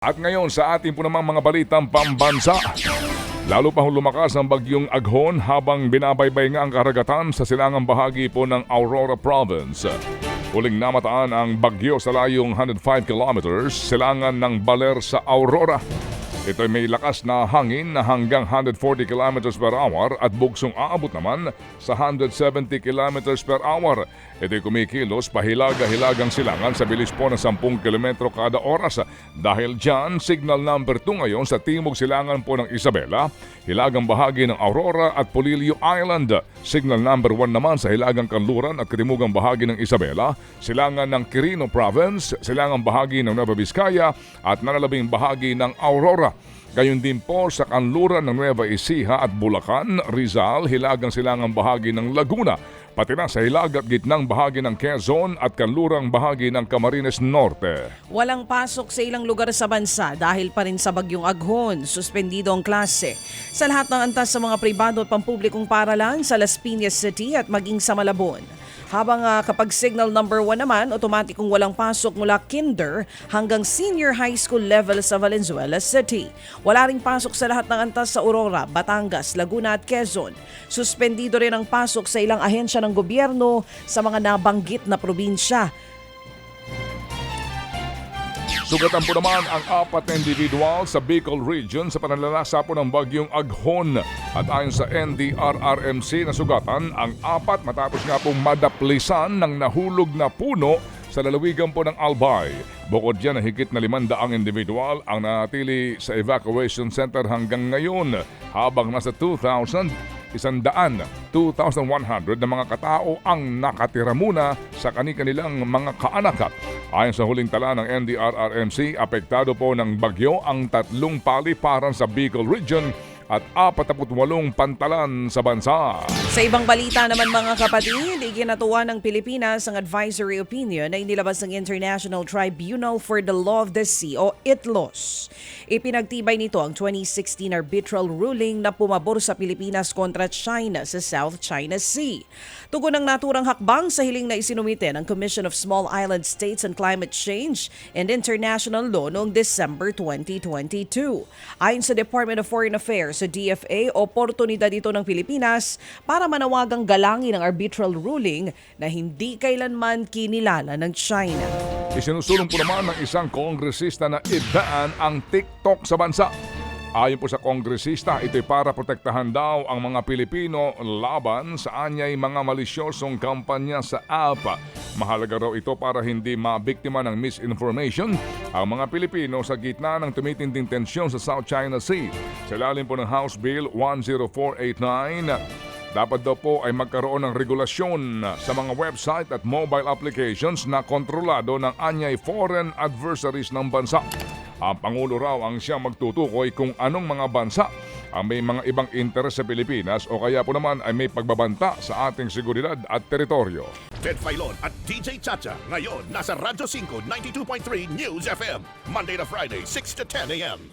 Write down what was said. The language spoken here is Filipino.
At ngayon sa ating po namang mga balitang pambansa. Lalo pa lumakas ang bagyong Aghon habang binabaybay nga ang karagatan sa silangang bahagi po ng Aurora Province. Huling namataan ang bagyo sa layong 105 kilometers silangan ng Baler sa Aurora. Ito ay may lakas na hangin na hanggang 140 kilometers per hour at bugsong aabot naman sa 170 kilometers per hour. Ito ay kumikilos pahilaga-hilagang silangan sa bilis po ng 10 kilometro kada oras. Dahil dyan, signal number 2 ngayon sa timog silangan po ng Isabela, hilagang bahagi ng Aurora at Polillo Island. Signal number 1 naman sa hilagang kanluran at katimugang bahagi ng Isabela, silangan ng Quirino Province, silangang bahagi ng Nueva Vizcaya at nalalabing bahagi ng Aurora. Gayon din po sa kanluran ng Nueva Ecija at Bulacan, Rizal, hilagang silangang bahagi ng Laguna, pati na sa hilag at gitnang bahagi ng Quezon at kanlurang bahagi ng Camarines Norte. Walang pasok sa ilang lugar sa bansa dahil pa rin sa bagyong Aghon. Suspendido ang klase. Sa lahat ng antas sa mga pribado at pampublikong paralan sa Las Piñas City at maging sa Malabon. Habang ah, kapag signal number 1 naman, otomatikong walang pasok mula kinder hanggang senior high school level sa Valenzuela City. Wala ring pasok sa lahat ng antas sa Aurora, Batangas, Laguna at Quezon. Suspendido rin ang pasok sa ilang ahensya ng gobyerno sa mga nabanggit na probinsya. Sugatan po naman ang apat na individual sa Bicol Region sa pananalasa po ng bagyong Aghon. At ayon sa NDRRMC na sugatan, ang apat matapos nga pong madaplisan ng nahulog na puno sa lalawigan po ng Albay. Bukod dyan, higit na limandaang individual ang natili sa evacuation center hanggang ngayon habang nasa 2,000 isandaan, 2,100 na mga katao ang nakatira muna sa kani-kanilang mga kaanak. Ayon sa huling tala ng NDRRMC, apektado po ng bagyo ang tatlong paliparan sa Bicol Region at 48 pantalan sa bansa. Sa ibang balita naman mga kapatid, iginatuwa ng Pilipinas ang advisory opinion na inilabas ng International Tribunal for the Law of the Sea o ITLOS. Ipinagtibay nito ang 2016 arbitral ruling na pumabor sa Pilipinas kontra China sa South China Sea. Tugon ng naturang hakbang sa hiling na isinumite ng Commission of Small Island States on Climate Change and International Law noong December 2022. Ayon sa Department of Foreign Affairs sa DFA, oportunidad ito ng Pilipinas para manawagang galangin ang arbitral ruling na hindi kailanman kinilala ng China. Isinusulong po naman ng isang kongresista na ibaan ang TikTok sa bansa. Ayon po sa kongresista, ito'y para protektahan daw ang mga Pilipino laban sa anyay mga malisyosong kampanya sa app. Mahalaga raw ito para hindi mabiktima ng misinformation ang mga Pilipino sa gitna ng tumitinding tensyon sa South China Sea. Sa ilalim po ng House Bill 10489, dapat daw po ay magkaroon ng regulasyon sa mga website at mobile applications na kontrolado ng anyay foreign adversaries ng bansa. Ang Pangulo raw ang siyang magtutukoy kung anong mga bansa ang may mga ibang interes sa Pilipinas o kaya po naman ay may pagbabanta sa ating seguridad at teritoryo. Ted Filon at DJ Chacha. Ngayon, nasa Radyo 5, 92.3 News FM. Monday to Friday, 6 to 10 a.m.